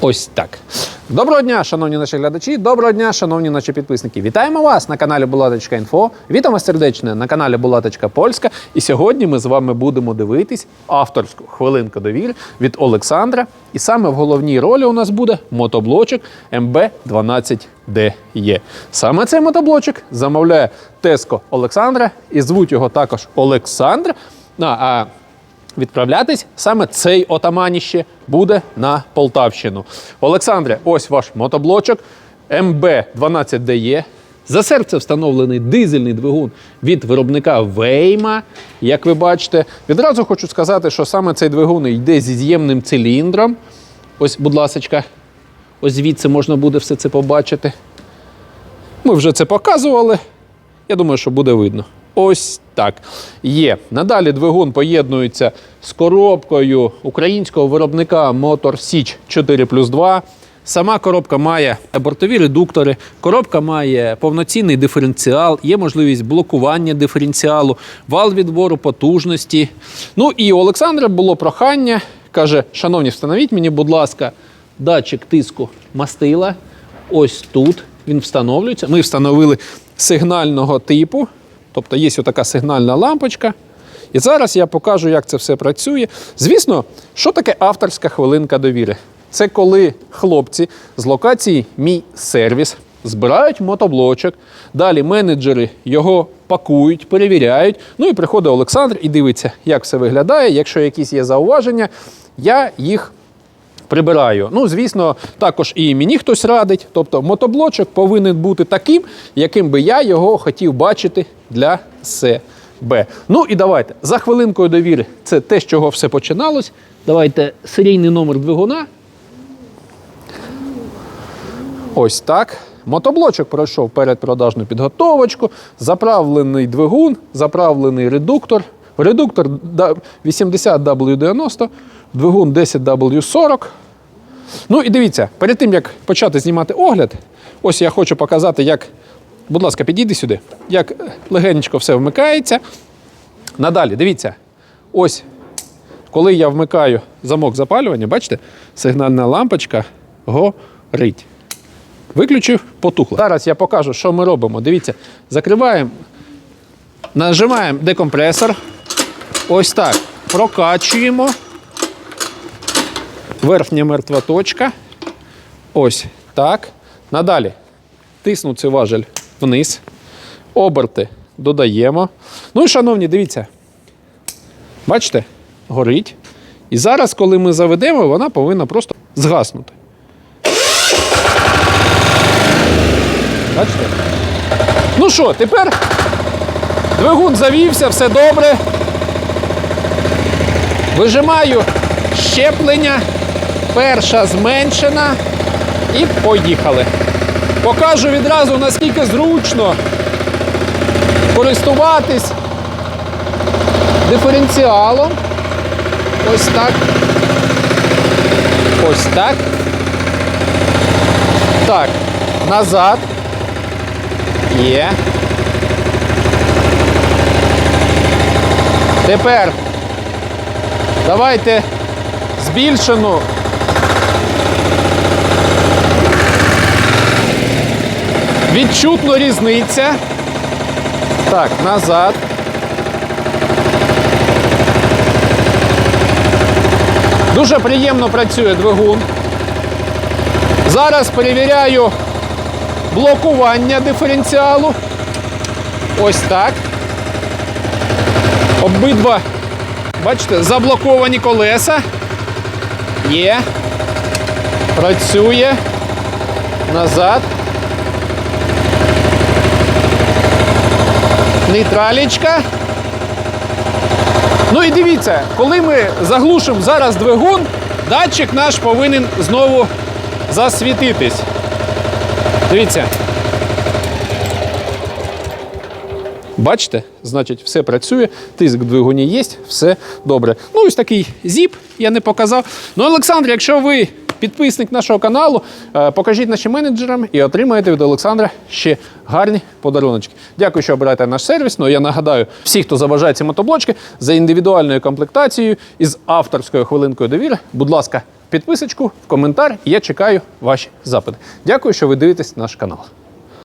Ось так. Доброго дня, шановні наші глядачі, доброго дня, шановні наші підписники. Вітаємо вас на каналі Булаточка Інфо. Вітаємо вас сердечно на каналі Булаточка Польська. І сьогодні ми з вами будемо дивитись авторську хвилинку довіри від Олександра. І саме в головній ролі у нас буде мотоблочок МБ12DE. Саме цей мотоблочок замовляє Теско Олександра і звуть його також Олександр. Ну, а Відправлятись саме цей отаманіще буде на Полтавщину. Олександре, ось ваш мотоблочок МБ12ДЕ. За серце встановлений дизельний двигун від виробника Вейма. Як ви бачите, відразу хочу сказати, що саме цей двигун йде зі з'ємним циліндром. Ось, будь ласка, ось звідси можна буде все це побачити. Ми вже це показували. Я думаю, що буде видно. Ось так. Є. Надалі двигун поєднується з коробкою українського виробника Motor Січ 4 плюс 2. Сама коробка має бортові редуктори, коробка має повноцінний диференціал, є можливість блокування диференціалу, вал відбору потужності. Ну і у Олександра було прохання, каже: шановні, встановіть мені, будь ласка, датчик тиску мастила. Ось тут він встановлюється. Ми встановили сигнального типу. Тобто є така сигнальна лампочка. І зараз я покажу, як це все працює. Звісно, що таке авторська хвилинка довіри? Це коли хлопці з локації Мій сервіс збирають мотоблочок, далі менеджери його пакують, перевіряють. Ну і приходить Олександр і дивиться, як все виглядає. Якщо якісь є зауваження, я їх прибираю. Ну, звісно, також і мені хтось радить. Тобто мотоблочок повинен бути таким, яким би я його хотів бачити для себе. Ну і давайте за хвилинкою довіри. Це те, з чого все починалось. Давайте серійний номер двигуна. Ось так. Мотоблочок пройшов передпродажну підготовочку, заправлений двигун, заправлений редуктор. Редуктор 80W90, двигун 10W40. Ну і дивіться, перед тим як почати знімати огляд, ось я хочу показати, як, будь ласка, підійди сюди, як легенечко все вмикається. Надалі, дивіться, ось коли я вмикаю замок запалювання, бачите, сигнальна лампочка горить. Виключив, потухло. Зараз я покажу, що ми робимо. Дивіться, закриваємо, нажимаємо декомпресор. Ось так. Прокачуємо. Верхня мертва точка. Ось так. Надалі тисну цей важель вниз. Оберти додаємо. Ну і, шановні, дивіться. Бачите? Горить. І зараз, коли ми заведемо, вона повинна просто згаснути. Бачите? Ну що, тепер двигун завівся, все добре. Вижимаю щеплення. Перша зменшена. І поїхали. Покажу відразу, наскільки зручно користуватись диференціалом. Ось так. Ось так. Так. Назад. Є. Тепер давайте збільшену. Відчутно різниця. Так, назад. Дуже приємно працює двигун. Зараз перевіряю блокування диференціалу. Ось так. Обидва, бачите, заблоковані колеса. Є. Працює. Назад. Нейтралічка. Ну і дивіться, коли ми заглушимо зараз двигун, датчик наш повинен знову засвітитись. Дивіться. Бачите? Значить, все працює, тиск в двигуні є, все добре. Ну, ось такий зіп, я не показав. Ну, Олександр, якщо ви підписник нашого каналу, е, покажіть нашим менеджерам і отримаєте від Олександра ще гарні подаруночки. Дякую, що обираєте наш сервіс. Ну я нагадаю, всі, хто заважає ці мотоблочки, за індивідуальною комплектацією із авторською хвилинкою довіри, будь ласка, підписочку в коментар. Я чекаю ваші запити. Дякую, що ви дивитесь наш канал.